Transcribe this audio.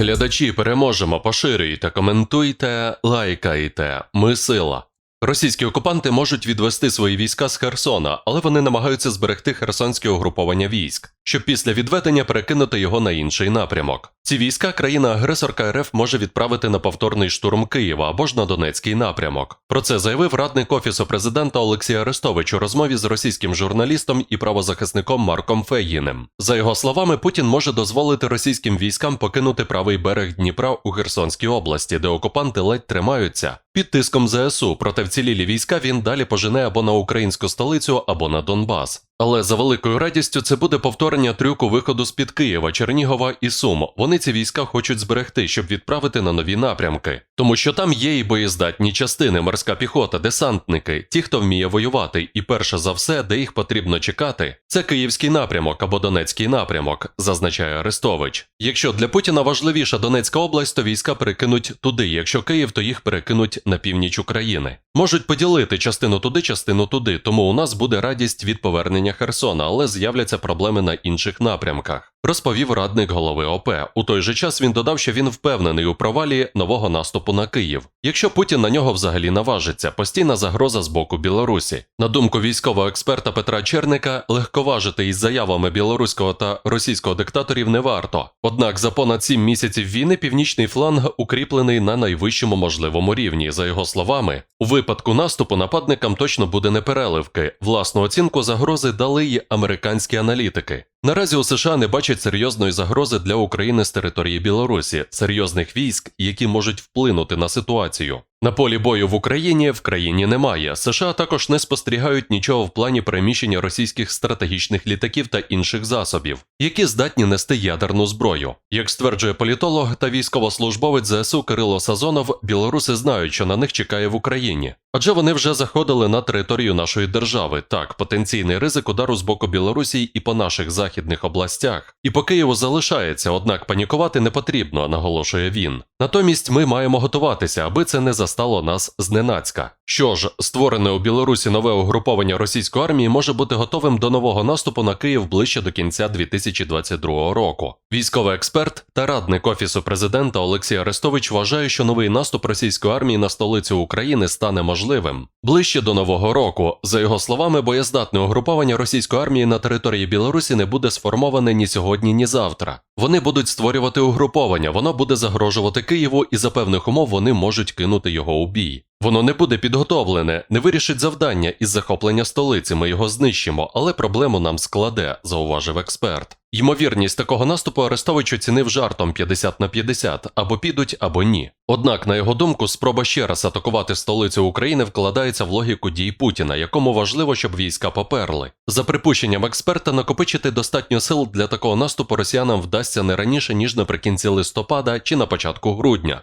Глядачі переможемо, поширюйте, коментуйте, лайкайте. Ми сила. Російські окупанти можуть відвести свої війська з Херсона, але вони намагаються зберегти херсонське угруповання військ, щоб після відведення перекинути його на інший напрямок. Ці війська країна-агресорка РФ може відправити на повторний штурм Києва або ж на Донецький напрямок. Про це заявив радник офісу президента Олексій Арестович у розмові з російським журналістом і правозахисником Марком Фегіним. За його словами, Путін може дозволити російським військам покинути правий берег Дніпра у Херсонській області, де окупанти ледь тримаються. Під тиском ЗСУ проте вцілілі війська він далі пожене або на українську столицю, або на Донбас. Але за великою радістю це буде повторення трюку виходу з під Києва, Чернігова і Сум. Вони ці війська хочуть зберегти, щоб відправити на нові напрямки, тому що там є і боєздатні частини, морська піхота, десантники, ті, хто вміє воювати, і перше за все, де їх потрібно чекати, це київський напрямок або Донецький напрямок, зазначає Арестович. Якщо для Путіна важливіша Донецька область, то війська перекинуть туди. Якщо Київ, то їх перекинуть на північ України. Можуть поділити частину туди, частину туди, тому у нас буде радість від повернення Херсона, але з'являться проблеми на інших напрямках. Розповів радник голови ОП. У той же час він додав, що він впевнений у провалі нового наступу на Київ. Якщо Путін на нього взагалі наважиться, постійна загроза з боку Білорусі. На думку військового експерта Петра Черника, легковажити із заявами білоруського та російського диктаторів не варто. Однак за понад сім місяців війни північний фланг укріплений на найвищому можливому рівні. За його словами, у випадку наступу нападникам точно буде не переливки. Власну оцінку загрози дали й американські аналітики. Наразі у США не бачать серйозної загрози для України з території Білорусі, серйозних військ, які можуть вплинути на ситуацію. На полі бою в Україні в країні немає. США також не спостерігають нічого в плані переміщення російських стратегічних літаків та інших засобів, які здатні нести ядерну зброю. Як стверджує політолог та військовослужбовець ЗСУ Кирило Сазонов, білоруси знають, що на них чекає в Україні. Адже вони вже заходили на територію нашої держави. Так, потенційний ризик удару з боку Білорусі і по наших західних областях, і поки Києву залишається, однак панікувати не потрібно, наголошує він. Натомість ми маємо готуватися, аби це не застало нас зненацька. Що ж, створене у Білорусі нове угруповання російської армії може бути готовим до нового наступу на Київ ближче до кінця 2022 року. Військовий експерт та радник офісу президента Олексій Арестович вважає, що новий наступ російської армії на столицю України стане можливим ближче до нового року. За його словами, боєздатне угруповання російської армії на території Білорусі не буде сформоване ні сьогодні, ні завтра. Вони будуть створювати угруповання, воно буде загрожувати Києву, і за певних умов вони можуть кинути його у бій. Воно не буде підготовлене, не вирішить завдання із захоплення столиці. Ми його знищимо, але проблему нам складе, зауважив експерт. Ймовірність такого наступу Арестович оцінив жартом 50 на 50, або підуть, або ні. Однак, на його думку, спроба ще раз атакувати столицю України вкладається в логіку дій Путіна, якому важливо, щоб війська поперли. За припущенням експерта, накопичити достатньо сил для такого наступу росіянам вдасться не раніше ніж наприкінці листопада чи на початку грудня.